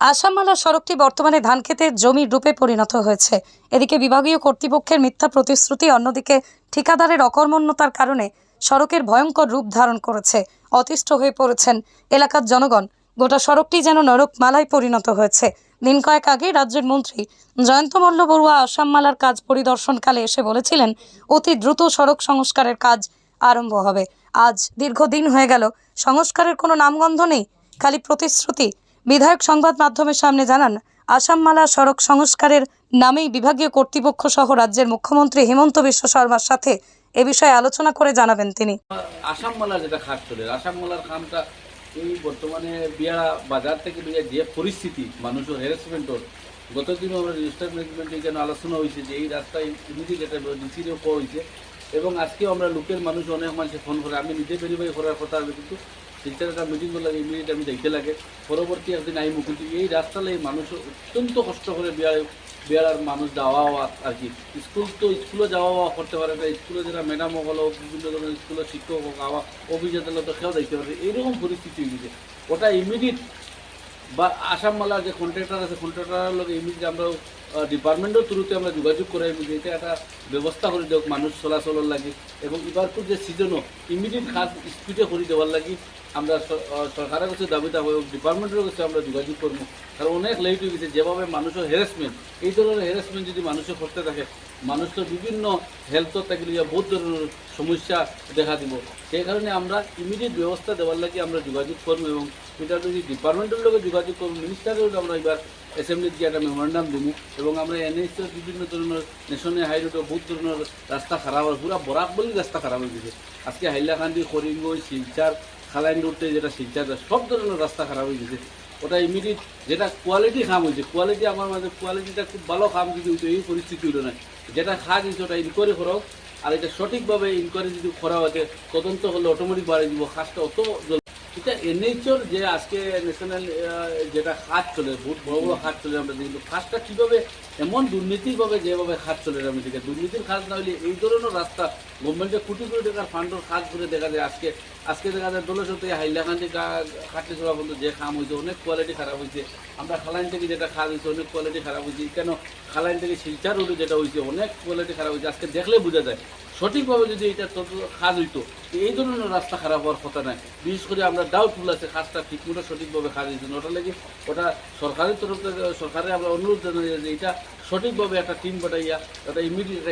আসামমালা সড়কটি বর্তমানে ধানক্ষেতের জমির রূপে পরিণত হয়েছে। এদিকে বিভাগীয় কর্তৃপক্ষের মিথ্যা প্রতিশ্রুতি, অন্যদিকে ঠিকাদারের অকর্মণ্যতার কারণে সড়কের ভয়ঙ্কর রূপ ধারণ করেছে, অতিষ্ঠ হয়ে পড়েছেন এলাকার জনগণ। গোটা সড়কটি যেন নরকমালায় পরিণত হয়েছে। দিন কয়েক আগে রাজ্যের মন্ত্রী জয়ন্ত মল্ল বড়ুয়া আসামমালার কাজ পরিদর্শনকালে এসে বলেছিলেন, অতি দ্রুত সড়ক সংস্কারের কাজ আরম্ভ হবে। আজ দীর্ঘদিন হয়ে গেল, সংস্কারের কোনো নামগন্ধ নেই, খালি প্রতিশ্রুতি। বিধায়ক সংবাদ মাধ্যমের সামনে জানান, আসামমালা সড়ক সংস্কারের নামেই বিভাগীয় কর্তৃপক্ষ সহ রাজ্যের মুখ্যমন্ত্রী হেমন্ত বিশ্ব শর্মার সাথে এ বিষয়ে আলোচনা করে জানাবেন তিনি। আসাম মালার যেটা খাট চলে আসাম মালার খামটা এই বর্তমানে বিয়া বাজার থেকে বিয়া, যে পরিস্থিতি, মানুষের হ্যারাসমেন্টর গতদিনও আমরা রেজিস্টার ম্যানেজমেন্টে যেন আলোচনা হয়েছে যে এই রাস্তায় ইমিডিয়েট একটা ডিসিডিও হয়েছে এবং আজকেও আমরা লোকের মানুষ অনেক মানুষে ফোন করে, আমি নিজে ভেরিফাই করার কথা কিন্তু শিলচার একটা মিটিং করলে ইমিডিয়েট আমি দেখতে লাগে। পরবর্তী একদিন আইমু কিন্তু এই রাস্তালে মানুষ অত্যন্ত কষ্ট করে বিয়া বিয়ার মানুষ যাওয়া হওয়া আর কি। স্কুল তো স্কুলে যাওয়া হওয়া করতে পারে না, স্কুলে যারা ম্যাডাম হলো, বিভিন্ন ধরনের স্কুলের শিক্ষক হোক আওয়া অফিস আদালত সেও দেখতে পারে এইরকম পরিস্থিতি হয়ে গেছে ওটা ইমিডিয়েট বা আসাম মালার যে কন্ট্রাক্টর আছে কন্ট্রাক্টরের লোক ইমিডিয়েট আমরা ডিপার্টমেন্টের থ্রুতে আমরা যোগাযোগ করে যে এটা একটা ব্যবস্থা করে দেওক মানুষ চলাচলের লাগে। এবং এবারপুর যে সিজনও ইমিডিয়েট কাজ স্পিডে করে দেওয়ার লাগি। আমরা সরকারের কাছে দাবি থাকব এবং ডিপার্টমেন্টের কাছে আমরা যোগাযোগ করব। কারণ অনেক লেট হয়ে গেছে, যেভাবে মানুষের হ্যারাসমেন্ট এই ধরনের হ্যারাসমেন্ট যদি মানুষের করতে থাকে, মানুষ তো বিভিন্ন হেলথত থাকলে বহুত ধরনের সমস্যা দেখা দিব। সেই কারণে আমরা ইমিডিয়েট ব্যবস্থা দেওয়ার লাগে আমরা যোগাযোগ করব এবং এটা যদি ডিপার্টমেন্টের লগে যোগাযোগ করব মিনিস্টারের আমরা এবার অ্যাসেম্বলির গিয়ে একটা মেমোরেন্ডাম দিব এবং আমরা এনএসের বিভিন্ন ধরনের ন্যাশনাল হাইরোডে বহুত ধরনের রাস্তা খারাপ হয়। পুরা বরাক বলি রাস্তা খারাপ হয়ে গেছে। আজকে হাইলাকান্দি করিমগঞ্জ শিলচার খালাইন রোডে যেটা শিলচার সব ধরনের রাস্তা খারাপ হয়ে গেছে। ওটা ইমিডিয়েট যেটা কোয়ালিটি খাম হয়েছে কোয়ালিটি আমার মাঝে কোয়ালিটিটা খুব ভালো খাম যদি হইতো এই পরিস্থিতি হলো না যেটা খাজ হয়েছে ওটা ইনকোয়ারি করাও আর এটা সঠিকভাবে ইনকোয়ারি যদি করা হচ্ছে তদন্ত হলে অটোমেটিক বাড়িয়ে দিব খাসটা অত এটা এনএইচর যে আজকে ন্যাশনাল যেটা খাত চলে, বহুত বড় বড় খাত চলে আমরা দেখি। খাতটা কীভাবে, এমন দুর্নীতিভাবে যেভাবে খাত চলে আমি দেখি দুর্নীতির খাত না হলে এই ধরনের রাস্তা গভর্নমেন্টের কোটি কোটি টাকার ফান্ডের খাত করে দেখা যায়। আজকে আজকে দেখা যায় দোলের থেকে হাইলাকান্দি খাটলি চলা পর্যন্ত যে খাম হয়েছে অনেক কোয়ালিটি খারাপ হয়েছে আমরা খালাইন থেকে যেটা খাত হয়েছে অনেক কোয়ালিটি খারাপ হয়েছে কেন খালাইন থেকে শিলচার রোডে যেটা হয়েছে অনেক কোয়ালিটি খারাপ হয়েছে আজকে দেখলে বোঝা যায়। সঠিকভাবে যদি এটা খাজ হইতো এই ধরনের রাস্তা খারাপ হওয়ার কথা নাই বিশেষ করে আমরা ডাউটফুল আছে ঠিক মতো সঠিকভাবে কাজ না। ওটা লাগে ওটা সরকারের তরফ থেকে, সরকারের আমরা অনুরোধ জানাই যে এটা সঠিকভাবে একটা টিম পাঠাইয়া, একটা ইমিডিয়েট